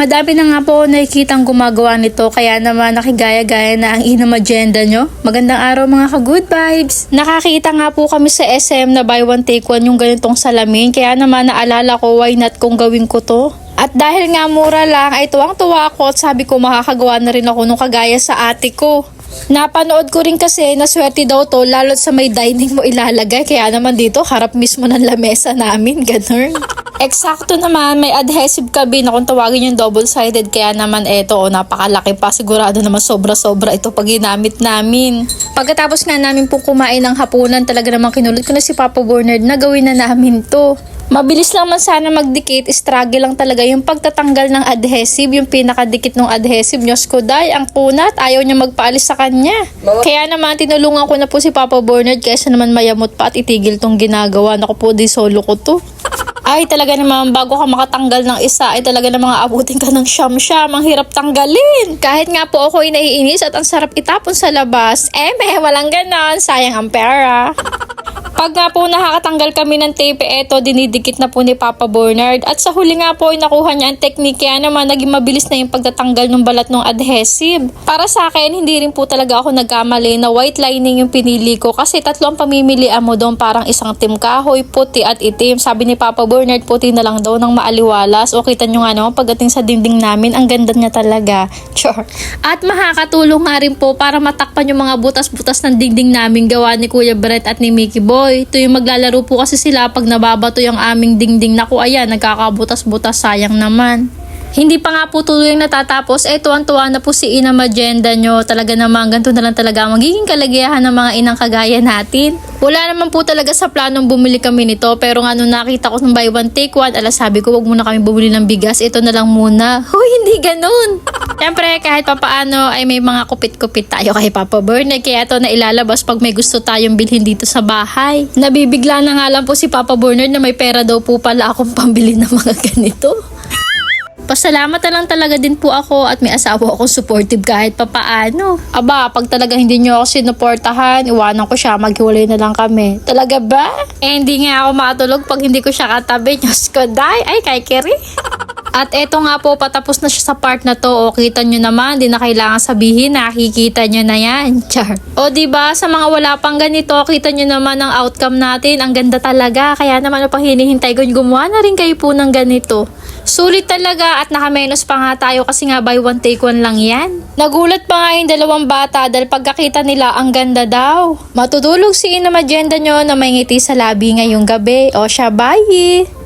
Madami na nga po nakikitang gumagawa nito kaya naman nakigaya-gaya na ang inam agenda nyo. Magandang araw mga ka-good vibes! Nakakita nga po kami sa SM na buy one take one yung ganitong salamin kaya naman naalala ko why not kung gawin ko to. At dahil nga mura lang ay tuwang-tuwa ako at sabi ko makakagawa na rin ako nung kagaya sa ate ko. Napanood ko rin kasi na swerte daw to lalo't sa may dining mo ilalagay kaya naman dito harap mismo ng lamesa namin ganun. Eksakto naman, may adhesive kabin na kung tawagin yung double-sided kaya naman eto o napakalaki pa sigurado naman sobra-sobra ito pag ginamit namin. Pagkatapos nga namin po kumain ng hapunan talaga naman kinulit ko na si Papa Bernard na gawin na namin to. Mabilis lang man sana magdikit, struggle lang talaga yung pagtatanggal ng adhesive, yung pinakadikit ng adhesive. Diyos ko, day, ang kunat, ayaw niya magpaalis sa kanya. Kaya naman, tinulungan ko na po si Papa Bernard kaysa naman mayamot pa at itigil tong ginagawa. Naku po, di solo ko to. Ay, talaga naman, bago ka makatanggal ng isa, ay talaga namang aabutin ka ng siyam-siyam. Ang hirap tanggalin. Kahit nga po ako ay naiinis at ang sarap itapon sa labas, eh, meh, walang ganon. Sayang ang pera. Pag nga po nakakatanggal kami ng tape, eto dinidikit na po ni Papa Bernard. At sa huli nga po ay nakuha niya ang technique kaya naman naging mabilis na yung pagtatanggal ng balat ng adhesive. Para sa akin, hindi rin po talaga ako nagkamali na white lining yung pinili ko kasi tatlo ang pamimilian mo doon parang isang team kahoy, puti at itim. Sabi ni Papa Bernard, puti na lang daw ng maaliwalas. O kita nyo nga naman pagdating sa dinding namin, ang ganda niya talaga. Sure. At makakatulong nga rin po para matakpan yung mga butas-butas ng dingding namin gawa ni Kuya Brett at ni Mickey Boy. Ito yung maglalaro po kasi sila pag nababato yung aming dingding. Naku, ayan, nagkakabutas-butas, sayang naman. Hindi pa nga po tuloy natatapos, eh tuwan-tuwa na po si Ina Magenda nyo. Talaga naman, ganito na lang talaga magiging kalagayahan ng mga inang kagaya natin. Wala naman po talaga sa planong bumili kami nito, pero nga nung nakita ko ng buy one take one, ala sabi ko wag muna kami bumili ng bigas, ito na lang muna. Hoy, hindi ganun. Siyempre, kahit papaano ay may mga kupit-kupit tayo kay Papa Bernard, kaya ito na ilalabas pag may gusto tayong bilhin dito sa bahay. Nabibigla na nga lang po si Papa Bernard na may pera daw po pala akong pambili ng mga ganito. Pasalamat na lang talaga din po ako at may asawa akong supportive kahit papaano. Aba, pag talaga hindi nyo ako sinuportahan, iwanan ko siya, maghiwalay na lang kami. Talaga ba? Eh, hindi nga ako makatulog pag hindi ko siya katabi. Diyos ko, day. Ay, kay Kiri. At eto nga po, patapos na siya sa part na to. O, kita nyo naman, di na kailangan sabihin, nakikita nyo na yan. Char. O, ba sa mga wala pang ganito, kita nyo naman ang outcome natin. Ang ganda talaga. Kaya naman, ano pang hinihintay ko, gumawa na rin kayo po ng ganito. Sulit talaga at nakamenos pa nga tayo kasi nga buy one take one lang yan. Nagulat pa nga yung dalawang bata dahil pagkakita nila ang ganda daw. Matutulog si Ina Magenda nyo na may ngiti sa labi ngayong gabi. O siya, bye!